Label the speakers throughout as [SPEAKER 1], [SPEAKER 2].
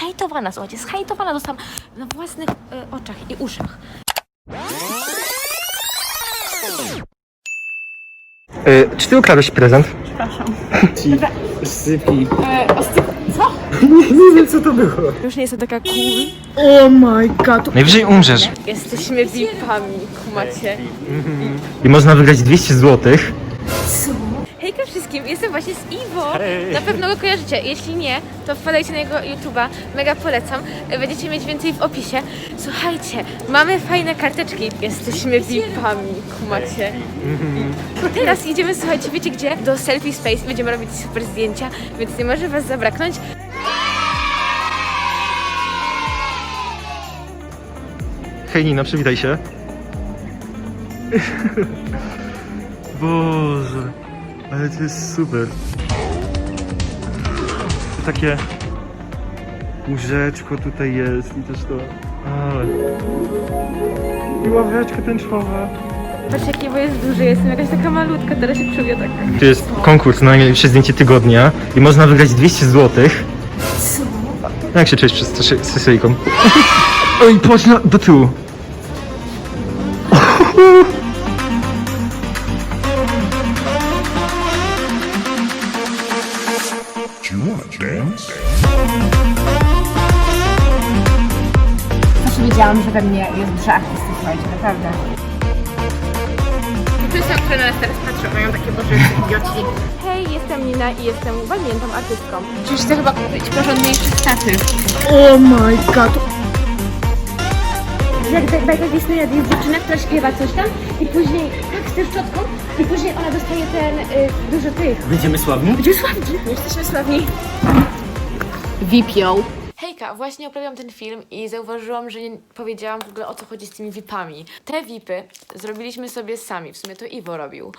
[SPEAKER 1] zhejtowana, słuchajcie, zhejtowana zostałam na własnych e, oczach i uszach.
[SPEAKER 2] Y, czy ty ukradłeś prezent?
[SPEAKER 3] Sypi.
[SPEAKER 2] Nie wiem co to było.
[SPEAKER 1] Już nie jestem taka cool.
[SPEAKER 3] Oh my god.
[SPEAKER 2] Najwyżej umrzesz.
[SPEAKER 1] Jesteśmy VIP-ami, kumacie.
[SPEAKER 2] I można wygrać 200 złotych.
[SPEAKER 1] Hejka wszystkim, jestem właśnie z Iwo. Na pewno go kojarzycie. Jeśli nie, to wpadajcie na jego YouTube'a. Mega polecam. Będziecie mieć więcej w opisie. Słuchajcie, mamy fajne karteczki. Jesteśmy VIP-ami, kumacie. Teraz idziemy, słuchajcie, wiecie gdzie? Do Selfie Space. Będziemy robić super zdjęcia, więc nie może was zabraknąć.
[SPEAKER 2] Hej Nina, przywitaj się. Boże, ale to jest super. To takie łóżeczko tutaj jest i też to... Ale... I ławeczka tęczowa.
[SPEAKER 1] Patrz jaki Iwo jest duży, jestem jakaś taka malutka, teraz się czuję tak.
[SPEAKER 2] Tu jest konkurs na najlepsze zdjęcie tygodnia i można wygrać 200 złotych. Co? Jak się czujesz przed sesyjką? Oj, patrz na, do tyłu.
[SPEAKER 4] dance?
[SPEAKER 5] Zawsze wiedziałam, że we mnie jest dusza artysty, słuchajcie, naprawdę.
[SPEAKER 1] Wszyscy, które na nas teraz patrzą, mają takie boże idioci. Hej, jestem Nina i jestem walniętą artystką.
[SPEAKER 5] Przecież chcę chyba kupić porządniejszy statyw.
[SPEAKER 3] Oh my god.
[SPEAKER 5] Jak ba- bajka Disneya jest dziewczyna, która śpiewa coś tam i później tak z tym szczotką i później ona dostaje ten y, dużo tych.
[SPEAKER 3] Będziemy sławni?
[SPEAKER 5] Będziemy sławni. Jesteśmy sławni. Vipio.
[SPEAKER 1] Hejka, właśnie oprawiam ten film i zauważyłam, że nie powiedziałam w ogóle o co chodzi z tymi VIP-ami. Te VIPy zrobiliśmy sobie sami, w sumie to Iwo robił.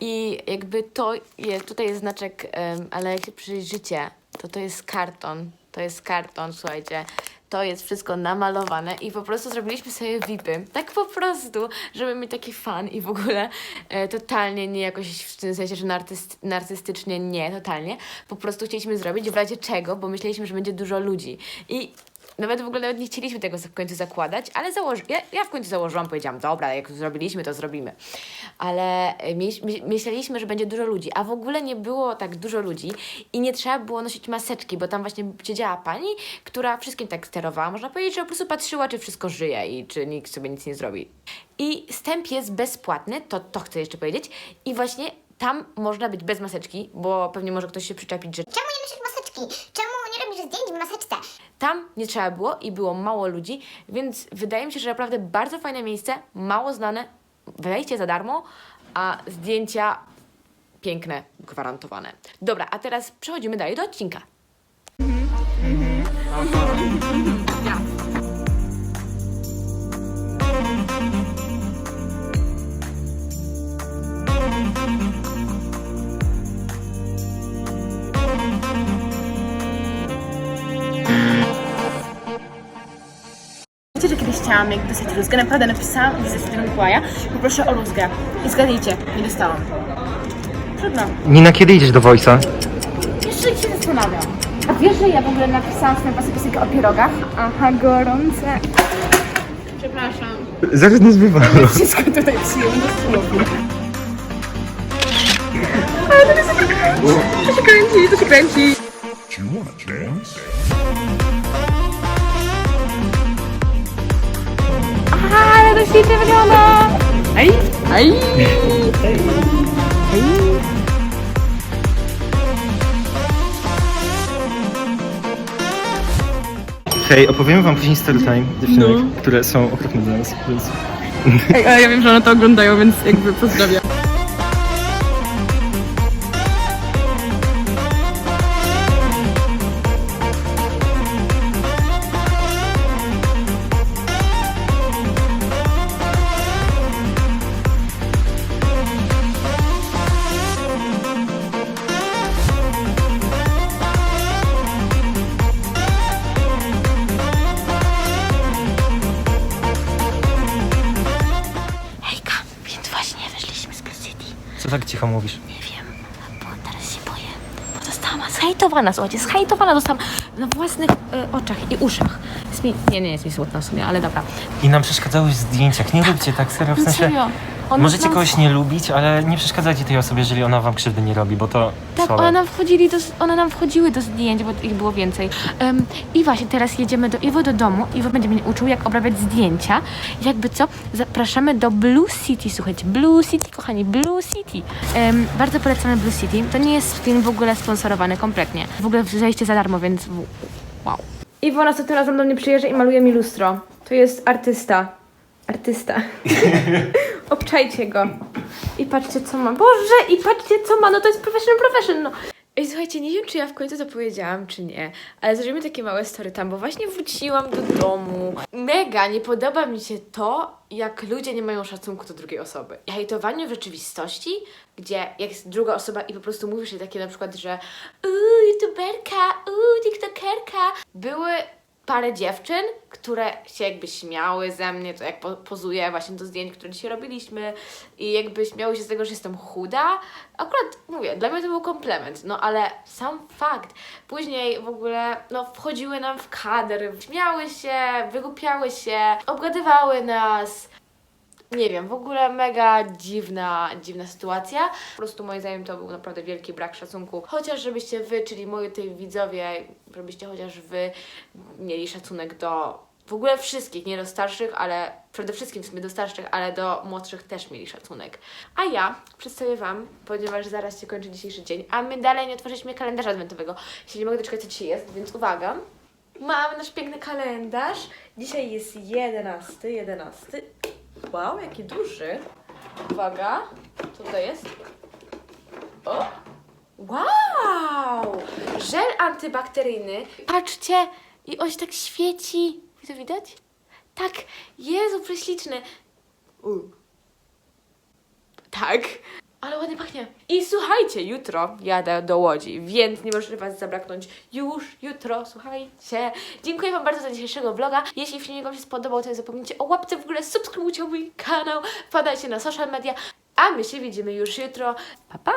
[SPEAKER 1] I jakby to jest, tutaj jest znaczek, em, ale jak się przyjrzycie, to to jest karton. To jest karton, słuchajcie. To jest wszystko namalowane i po prostu zrobiliśmy sobie VIPy. Tak po prostu, żeby mieć taki fan i w ogóle e, totalnie nie jakoś w tym sensie, że nartyst, narcystycznie nie, totalnie. Po prostu chcieliśmy zrobić w razie czego, bo myśleliśmy, że będzie dużo ludzi. I nawet w ogóle nawet nie chcieliśmy tego w końcu zakładać, ale założy... ja, ja w końcu założyłam, powiedziałam, dobra, jak zrobiliśmy, to zrobimy. Ale e, myśl, myśl- myśleliśmy, że będzie dużo ludzi, a w ogóle nie było tak dużo ludzi i nie trzeba było nosić maseczki, bo tam właśnie siedziała pani, która wszystkim tak sterowała. Można powiedzieć, że po prostu patrzyła, czy wszystko żyje i czy nikt sobie nic nie zrobi. I wstęp jest bezpłatny, to, to chcę jeszcze powiedzieć. I właśnie tam można być bez maseczki, bo pewnie może ktoś się przyczepić, że
[SPEAKER 6] Czemu nie nosisz maseczki? Czemu nie robisz zdjęć w maseczce?
[SPEAKER 1] Tam nie trzeba było i było mało ludzi, więc wydaje mi się, że naprawdę bardzo fajne miejsce, mało znane, wejście za darmo, a zdjęcia piękne, gwarantowane. Dobra, a teraz przechodzimy dalej do odcinka.
[SPEAKER 5] Wiecie, chciałam jak dostać rózgę, naprawdę napisałam listę Świętego Mikołaja, poproszę o rózgę. I zgadnijcie, nie dostałam. Trudno.
[SPEAKER 2] Nina, kiedy idziesz do Voice'a?
[SPEAKER 5] Jeszcze się zastanawiam. A wiesz, że ja w ogóle napisałam swoją własną piosenkę o pierogach? Aha, gorące. Przepraszam.
[SPEAKER 2] Zaraz nas wywalą.
[SPEAKER 5] Wszystko tutaj przyjemne dosłownie. To się kręci, to się kręci.
[SPEAKER 4] Do you want to dance?
[SPEAKER 5] Świetnie wygląda! Ej! Ej!
[SPEAKER 2] Hej, opowiem wam później story time dziewczynek, które są okropne dla nas, więc...
[SPEAKER 5] Ej, ale ja wiem, że one to oglądają, więc jakby pozdrawiam.
[SPEAKER 2] Co tak cicho mówisz?
[SPEAKER 1] Nie wiem, bo teraz się boję. Bo zostałam zhejtowana, słuchajcie, zhejtowana zostałam na własnych e, oczach i uszach. Jest mi, nie, nie jest mi smutno w sumie, ale dobra.
[SPEAKER 2] I nam przeszkadzały w zdjęciach. Nie róbcie tak, serio, w
[SPEAKER 1] No
[SPEAKER 2] sensie...
[SPEAKER 1] serio. On
[SPEAKER 2] Możecie kogoś nie lubić, ale nie przeszkadzajcie tej osobie, jeżeli ona wam krzywdy nie robi, bo to
[SPEAKER 1] Tak,
[SPEAKER 2] słabe.
[SPEAKER 1] one nam, wchodzili do, one nam wchodziły do zdjęć, bo ich było więcej. Em, I właśnie teraz jedziemy do Iwo do domu. Iwo będzie mnie uczył, jak obrabiać zdjęcia. Jakby co, zapraszamy do Blue City. Słuchajcie, Blue City, kochani, Blue City. Em, bardzo polecamy Blue City. To nie jest film w ogóle sponsorowany kompletnie. W ogóle zejście za darmo, więc w- wow. Iwo następnym razem do mnie przyjeżdża i maluje mi lustro. To jest artysta. Artysta. Obczajcie go. I patrzcie, co ma. Boże, i patrzcie, co ma. No to jest professional profession, no. Ej, słuchajcie, nie wiem, czy ja w końcu to powiedziałam, czy nie, ale zrobimy takie małe story tam, bo właśnie wróciłam do domu. Mega nie podoba mi się to, jak ludzie nie mają szacunku do drugiej osoby. I hejtowanie w rzeczywistości, gdzie jak jest druga osoba i po prostu mówisz jej takie na przykład, że uuu, youtuberka, uuu, tiktokerka. Były parę dziewczyn, które się jakby śmiały ze mnie, to jak po, pozuję właśnie do zdjęć, które dzisiaj robiliśmy i jakby śmiały się z tego, że jestem chuda. Akurat mówię, dla mnie to był komplement, no ale sam fakt. Później w ogóle, no wchodziły nam w kadr, śmiały się, wygłupiały się, obgadywały nas. Nie wiem, w ogóle mega dziwna, dziwna sytuacja. Po prostu moim zdaniem to był naprawdę wielki brak szacunku. Chociaż żebyście wy, czyli moi tej widzowie, żebyście chociaż wy mieli szacunek do w ogóle wszystkich, nie do starszych, ale przede wszystkim w sumie do starszych, ale do młodszych też mieli szacunek. A ja przedstawię Wam, ponieważ zaraz się kończy dzisiejszy dzień, a my dalej nie otworzyliśmy kalendarza adwentowego. Jeśli nie mogę doczekać, co dzisiaj jest, więc uwaga. Mamy nasz piękny kalendarz. Dzisiaj jest 11, 11. Wow, jaki duży. Uwaga, to jest? O! Wow! Żel antybakteryjny. Patrzcie, i się tak świeci. I to widać? Tak, Jezu, prześliczny. U. Tak. Ale ładnie pachnie. I słuchajcie, jutro jadę do Łodzi, więc nie może Was zabraknąć już jutro, słuchajcie. Dziękuję Wam bardzo za dzisiejszego vloga. Jeśli filmik Wam się spodobał, to nie zapomnijcie o łapce w ogóle, subskrybujcie mój kanał, wpadajcie na social media, a my się widzimy już jutro. Pa, pa!